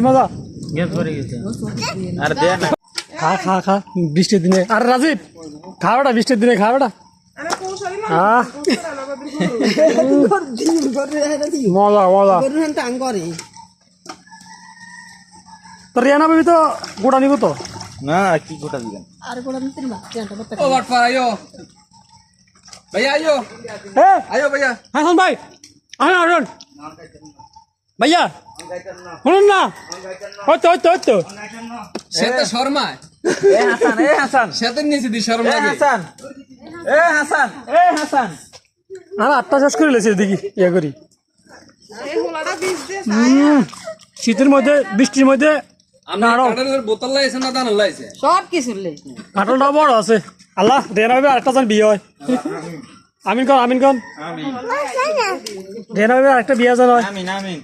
মজা। খা খা খা বৃষ্টির দিনে। আর রাজীব খাওয়াটা বৃষ্টির দিনে খাওয়াটা মজা মজা। তো রিয়ানা বেবি তো গোটা নিব তো? না কি গোটা দিবেন? ও বাটপার আয়ো। ভাইয়া আয়ো। এ! আয়ো ভাইয়া। হাসান ভাই। আসুন ভাইয়া শুনুন না। হয়তো হয়তো হয়তো সে তো শর্মা এ হাসান এ হাসান। সে তো নিচে দি শর্ম এ হাসান। এ হাসান। এ হাসান। আর আটটা শেষ করে লেছি দেখি ইয়ে করি। শীতের মধ্যে বৃষ্টির মধ্যে বোতল লাইছে না দানা লাইছে সব কিছু লেগে কাটলটা বড় আছে। আল্লাহ রিয়ানা বেবি আরেকটা বিয়ে হয়। আমিন কন আমিন কন আমিন। রিয়ানা বেবি আরেকটা বিয়ে হয়। আমিন আমিন।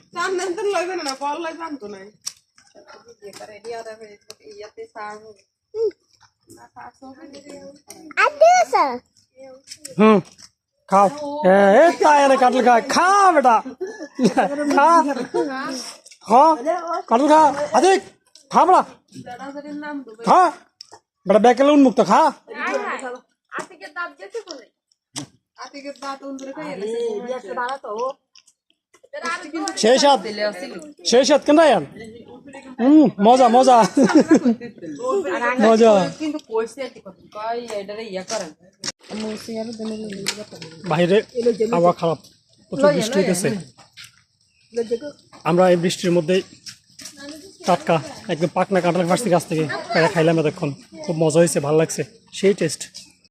হুম খাও। এ এ তাই রে কাটল খা খা বেটা। খা। খা কাটল খা। আদিক খা বড়া খা। বেটা বেকেলে উন্মুক্ত খা। সেই সাত সেই সাত কেন রায়ান হুম মজা মজা মজা ইয়া বাইরে আবহাওয়া খারাপ প্রচুর বৃষ্টি হইতেছে। আমরা এই বৃষ্টির মধ্যে টাটকা একদম পাকনা কাঁঠাল পাড়ছি গাছ থেকে খাইলাম এতক্ষণ। খুব মজা হয়েছে ভালো লাগছে। সেই টেস্ট